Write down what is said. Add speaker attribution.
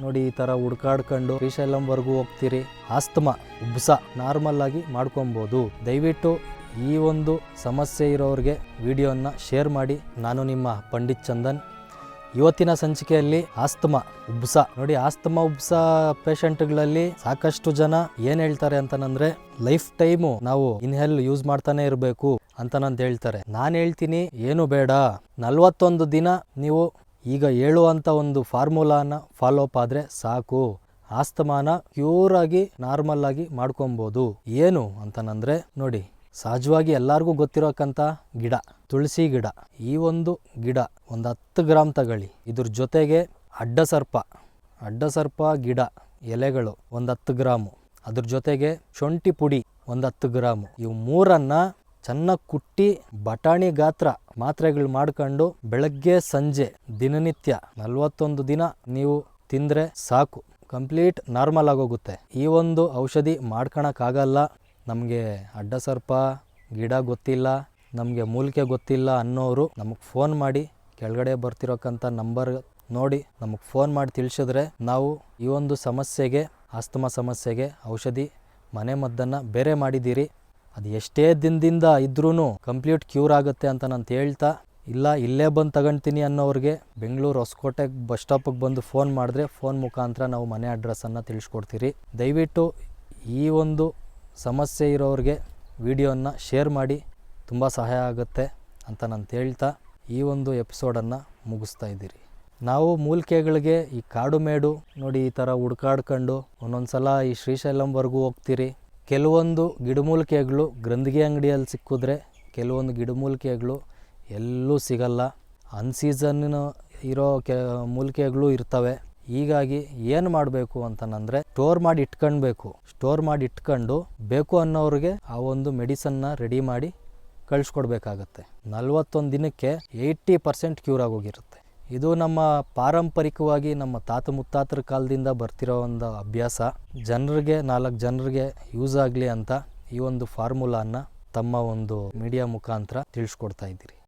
Speaker 1: ನೋಡಿ, ಈ ಥರ ಹುಡ್ಕಾಡ್ಕೊಂಡು ಶ್ರೀಶೈಲಂವರೆಗೂ ಹೋಗ್ತೀರಿ. ಆಸ್ತಮ, ಉಬ್ಸ ನಾರ್ಮಲ್ ಆಗಿ ಮಾಡ್ಕೊಬೋದು. ದಯವಿಟ್ಟು ಈ ಒಂದು ಸಮಸ್ಯೆ ಇರೋರಿಗೆ ವಿಡಿಯೋನ ಶೇರ್ ಮಾಡಿ. ನಾನು ನಿಮ್ಮ ಪಂಡಿತ್ ಚಂದನ್. ಇವತ್ತಿನ ಸಂಚಿಕೆಯಲ್ಲಿ ಆಸ್ತಮ, ಉಬ್ಸ. ನೋಡಿ, ಆಸ್ತಮಾ, ಉಬ್ಸ ಪೇಷಂಟ್ಗಳಲ್ಲಿ ಸಾಕಷ್ಟು ಜನ ಏನ್ ಹೇಳ್ತಾರೆ ಅಂತಂದ್ರೆ, ಲೈಫ್ ಟೈಮು ನಾವು ಇನ್ಹೆಲ್ ಯೂಸ್ ಮಾಡ್ತಾನೆ ಇರಬೇಕು ಅಂತನಂತ ಹೇಳ್ತಾರೆ. ನಾನು ಹೇಳ್ತೀನಿ, ಏನು ಬೇಡ. ನಲ್ವತ್ತೊಂದು ದಿನ ನೀವು ಈಗ ಹೇಳುವಂಥ ಒಂದು ಫಾರ್ಮುಲಾನ ಫಾಲೋ ಅಪ್ ಆದರೆ ಸಾಕು. ಆಸ್ತಮಾನ ಕ್ಯೂರ್ ಆಗಿ ನಾರ್ಮಲ್ ಆಗಿ ಮಾಡ್ಕೊಬೋದು. ಏನು ಅಂತನಂದ್ರೆ, ನೋಡಿ, ಸಹಜವಾಗಿ ಎಲ್ಲರಿಗೂ ಗೊತ್ತಿರೋಕ್ಕಂಥ ಗಿಡ, ತುಳಸಿ ಗಿಡ. ಈ ಒಂದು ಗಿಡ, ಒಂದು ಹತ್ತು ಗ್ರಾಮ್ ತಗೊಳ್ಳಿ. ಇದ್ರ ಜೊತೆಗೆ ಅಡ್ಡ ಸರ್ಪ ಅಡ್ಡ ಸರ್ಪ ಗಿಡ, ಎಲೆಗಳು ಒಂದು ಹತ್ತು ಗ್ರಾಮು. ಅದ್ರ ಜೊತೆಗೆ ಶುಂಠಿ ಪುಡಿ ಒಂದು ಹತ್ತು ಗ್ರಾಮು. ಇವು ಮೂರನ್ನ ಚೆನ್ನಾಗಿ ಕುಟ್ಟಿ ಬಟಾಣಿ ಗಾತ್ರ ಮಾತ್ರೆಗಳು ಮಾಡ್ಕೊಂಡು ಬೆಳಗ್ಗೆ ಸಂಜೆ ದಿನನಿತ್ಯ ನಲವತ್ತೊಂದು ದಿನ ನೀವು ತಿಂದರೆ ಸಾಕು. ಕಂಪ್ಲೀಟ್ ನಾರ್ಮಲ್ ಆಗೋಗುತ್ತೆ. ಈ ಒಂದು ಔಷಧಿ ಮಾಡ್ಕೊಳಕ್ಕಾಗಲ್ಲ ನಮಗೆ ಅಡ್ಡ ಸರ್ಪ, ಗಿಡ ಗೊತ್ತಿಲ್ಲ, ನಮಗೆ ಮೂಲಿಕೆ ಗೊತ್ತಿಲ್ಲ ಅನ್ನೋರು ನಮಗೆ ಫೋನ್ ಮಾಡಿ ಕೆಳಗಡೆ ಬರ್ತಿರೋಕ್ಕಂಥ ನಂಬರ್ ನೋಡಿ ನಮಗೆ ಫೋನ್ ಮಾಡಿ ತಿಳಿಸಿದ್ರೆ ನಾವು ಈ ಒಂದು ಸಮಸ್ಯೆಗೆ, ಆಸ್ತಮಾ ಸಮಸ್ಯೆಗೆ ಔಷಧಿ ಮನೆ ಮದ್ದನ್ನು ಬೇರೆ ಮಾಡಿದ್ದೀರಿ. ಅದು ಎಷ್ಟೇ ದಿನದಿಂದ ಇದ್ರೂ ಕಂಪ್ಲೀಟ್ ಕ್ಯೂರ್ ಆಗುತ್ತೆ ಅಂತ ನಾನು ಹೇಳ್ತಾ, ಇಲ್ಲ, ಇಲ್ಲೇ ಬಂದು ತಗೊಳ್ತೀನಿ ಅನ್ನೋರಿಗೆ ಬೆಂಗಳೂರು ಹೊಸಕೋಟೆ ಬಸ್ ಸ್ಟಾಪಿಗೆ ಬಂದು ಫೋನ್ ಮಾಡಿದ್ರೆ ಫೋನ್ ಮುಖಾಂತರ ನಾವು ಮನೆ ಅಡ್ರೆಸ್ಸನ್ನು ತಿಳಿಸ್ಕೊಡ್ತೀರಿ. ದಯವಿಟ್ಟು ಈ ಒಂದು ಸಮಸ್ಯೆ ಇರೋರಿಗೆ ವಿಡಿಯೋನ ಶೇರ್ ಮಾಡಿ, ತುಂಬ ಸಹಾಯ ಆಗುತ್ತೆ ಅಂತ ನಾನು ಹೇಳ್ತಾ ಈ ಒಂದು ಎಪಿಸೋಡನ್ನು ಮುಗಿಸ್ತಾ ಇದ್ದೀರಿ. ನಾವು ಮೂಲಿಕೆಗಳಿಗೆ ಈ ಕಾಡು ಮೇಡು ನೋಡಿ ಈ ಥರ ಹುಡ್ಕಾಡ್ಕೊಂಡು ಒಂದೊಂದು ಸಲ ಈ ಶ್ರೀಶೈಲಂವರೆಗೂ ಹೋಗ್ತೀರಿ. ಕೆಲವೊಂದು ಗಿಡಮೂಲಿಕೆಗಳು ಗ್ರಂಥಿಗೆ ಅಂಗಡಿಯಲ್ಲಿ ಸಿಕ್ಕಿದ್ರೆ ಕೆಲವೊಂದು ಗಿಡಮೂಲಿಕೆಗಳು ಎಲ್ಲೂ ಸಿಗಲ್ಲ. ಅನ್ಸೀಸನ್ ಇರೋ ಕೆ ಮೂಲಿಕೆಗಳು ಇರ್ತವೆ. ಹೀಗಾಗಿ ಏನು ಮಾಡಬೇಕು ಅಂತಂದರೆ ಸ್ಟೋರ್ ಮಾಡಿ ಇಟ್ಕೊಳ್ಬೇಕು ಸ್ಟೋರ್ ಮಾಡಿ ಇಟ್ಕೊಂಡು ಬೇಕು ಅನ್ನೋರಿಗೆ ಆ ಒಂದು ಮೆಡಿಸನ್ನ ರೆಡಿ ಮಾಡಿ ಕಳಿಸ್ಕೊಡ್ಬೇಕಾಗತ್ತೆ. ನಲ್ವತ್ತೊಂದು ದಿನಕ್ಕೆ ಏಯ್ಟಿ ಪರ್ಸೆಂಟ್ ಕ್ಯೂರ್ ಆಗೋಗಿರುತ್ತೆ. ಇದು ನಮ್ಮ ಪಾರಂಪರಿಕವಾಗಿ ನಮ್ಮ ತಾತ ಮುತ್ತಾತರ ಕಾಲದಿಂದ ಬರ್ತಿರೋ ಒಂದು ಅಭ್ಯಾಸ. ಜನರಿಗೆ, ನಾಲ್ಕು ಜನರಿಗೆ ಯೂಸ್ ಆಗಲಿ ಅಂತ ಈ ಒಂದು ಫಾರ್ಮುಲಾನ ತಮ್ಮ ಒಂದು ಮೀಡಿಯಾ ಮುಖಾಂತರ ತಿಳಿಸ್ಕೊಡ್ತಾ ಇದ್ದೀರಿ.